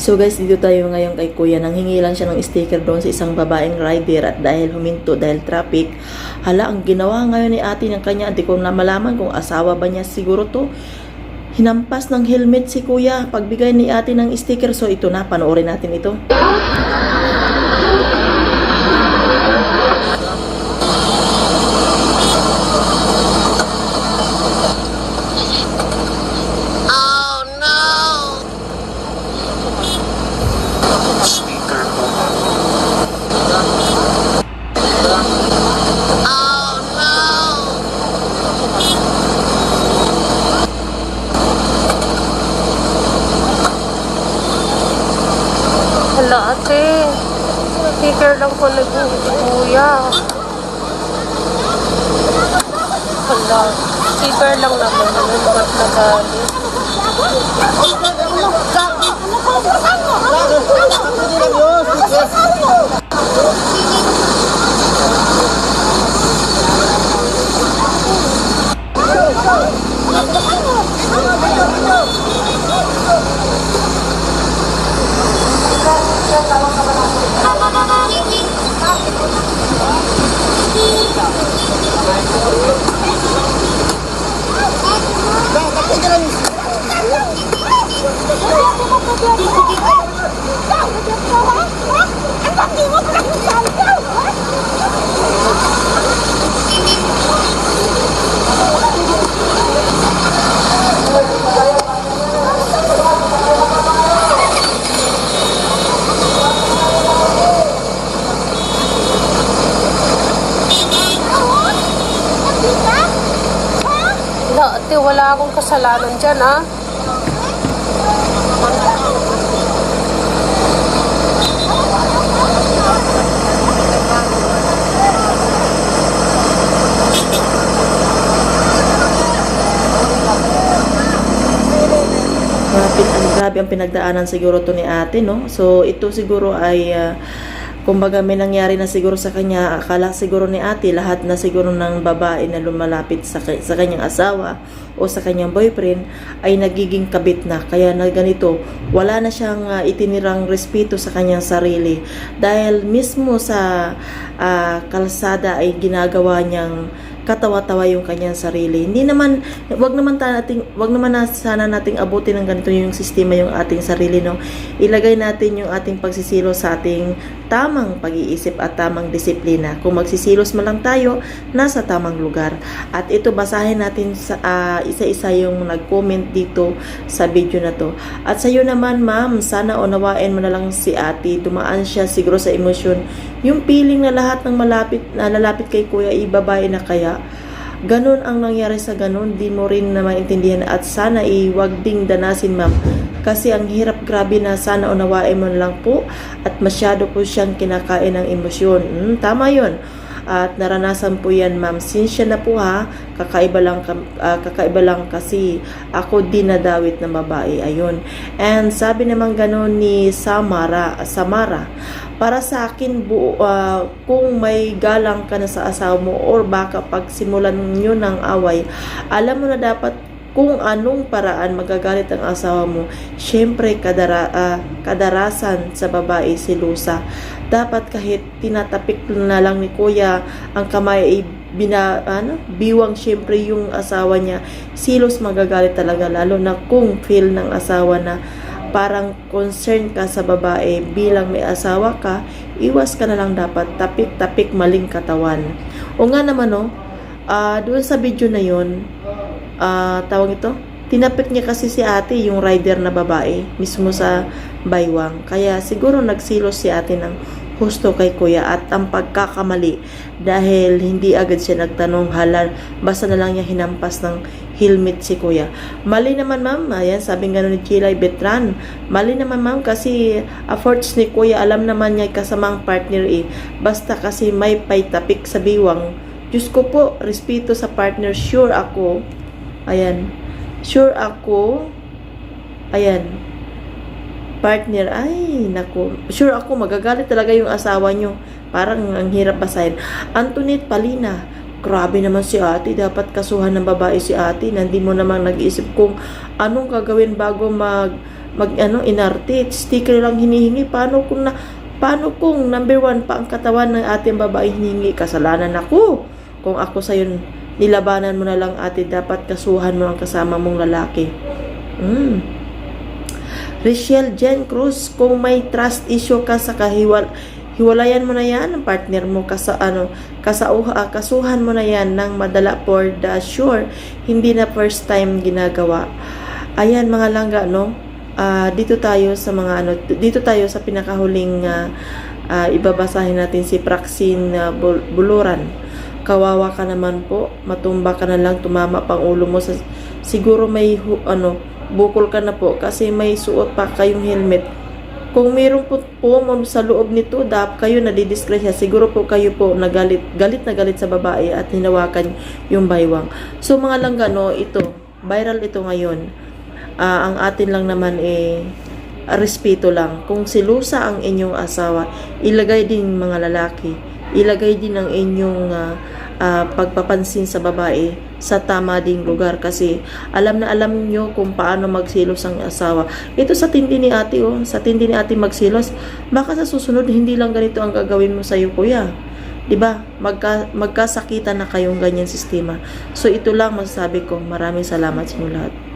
So guys, dito tayo ngayon kay Kuya. Nanghingi lang siya ng sticker doon sa isang babaeng rider at dahil huminto dahil traffic. Hala, ang ginawa ngayon ni ate ng kanya, hindi ko na malaman kung asawa ba niya siguro to. Hinampas ng helmet si Kuya pagbigay ni ate ng sticker. So ito na, panoorin natin ito. Sticker lang po nag-uya. Hala, sticker lang naman. Ano ba't nagalit? Hala ate, wala akong kasalanan dyan ah. Grabe, ang grabe ang pinagdaanan siguro to ni ate, no? So, ito siguro ay, ah, kumbaga may nangyari na siguro sa kanya, akala siguro ni ate, lahat na siguro ng babae na lumalapit sa, sa kanyang asawa o sa kanyang boyfriend ay nagiging kabit na. Kaya na ganito, wala na siyang ah, itinirang respeto sa kanyang sarili. Dahil mismo sa ah, kalsada ay ginagawa niyang katawa-tawa yung kanyang sarili. Hindi naman, wag naman ta nating, wag naman na sana nating abutin ng ganito yung sistema yung ating sarili, no? Ilagay natin yung ating pagsisilo sa ating tamang pag-iisip at tamang disiplina. Kung magsisilos man lang tayo, nasa tamang lugar. At ito, basahin natin sa ah, isa-isa yung nag-comment dito sa video na to. At sa iyo naman, ma'am, sana unawain mo na lang si ate. Dumaan siya siguro sa emosyon. Yung feeling na lahat ng malapit, na lalapit kay kuya, ibabae na kaya. Ganon ang nangyari sa ganon, di mo rin na maintindihan at sana iwag ding danasin ma'am. Kasi ang hirap grabe na sana unawain mo lang po at masyado po siyang kinakain ng emosyon. Hmm, tama yon at naranasan po yan ma'am. Sinsya na po ha. Kakaiba lang ah, kakaiba lang kasi ako din nadawit ng babae. Ayun. And sabi naman ganon ni Samara Samara para sa akin buo ah, kung may galang ka na sa asawa mo or baka pagsimulan nyo ng away alam mo na dapat kung anong paraan magagalit ang asawa mo, syempre kadara, ah, kadarasan sa babae si Lusa. Dapat kahit tinatapik na lang ni Kuya ang kamay ay bina, ano, biwang syempre yung asawa niya, silos magagalit talaga lalo na kung feel ng asawa na parang concern ka sa babae bilang may asawa ka, iwas ka na lang dapat tapik-tapik maling katawan. O nga naman no, ah doon sa video na yon ah tawag ito, tinapik niya kasi si ate yung rider na babae mismo sa baywang. Kaya siguro nagsilos si ate ng husto kay kuya at ang pagkakamali dahil hindi agad siya nagtanong halal basta na lang niya hinampas ng helmet si kuya. Mali naman ma'am, ayan sabing gano'n ni Chilay Betran. Mali naman ma'am kasi efforts ni kuya alam naman niya kasamang partner eh. Basta kasi may paitapik sa biwang. Diyos ko po, respeto sa partner, sure ako. Ayan. Sure ako. Ayan partner, ay, naku, sure ako, magagalit talaga yung asawa nyo. Parang ang hirap basahin. Antoinette Palina, grabe naman si ate, dapat kasuhan ng babae si ate, hindi mo namang nag-iisip kung anong gagawin bago mag mag ano inarte sticker lang hinihingi paano kung na paano kung number one pa ang katawan ng ating babae hinihingi kasalanan ako kung ako sa nilabanan mo na lang ate. Dapat kasuhan mo ang kasama mong lalaki. Mm. Rachel Jen Cruz, kung may trust issue ka sa kahiwal, hiwalayan mo na yan ang partner mo. Kasa ano kasauha kasuhan mo na yan ng madala for the sure. Hindi na first time ginagawa. Ayan mga langga no? Ah, dito tayo sa mga ano dito tayo sa pinakahuling ah, ah, ibabasahin natin si Praxin Bul- Buluran kawawa ka naman po matumba ka na lang tumama pang ulo mo sa siguro may hu- ano bukol ka na po kasi may suot pa kayong helmet kung mayroon po, po sa loob nito, dap kayo nadidisgrasya, siguro po kayo po nagalit, galit na galit sa babae at hinawakan yung baywang. So mga langgano, ito, viral ito ngayon. Ah, ang atin lang naman eh, respeto lang. Kung silusa ang inyong asawa, ilagay din mga lalaki, ilagay din ang inyong ah, ah, pagpapansin sa babae sa tama ding lugar kasi alam na alam nyo kung paano magsilos ang asawa. Ito sa tindi ni ate oh, sa tindi ni ate magsilos, baka sa susunod hindi lang ganito ang gagawin mo sa iyo kuya. 'Di ba? Magka, magkasakitan na kayong ganyan sistema. So ito lang masasabi ko. Maraming salamat sa inyo lahat.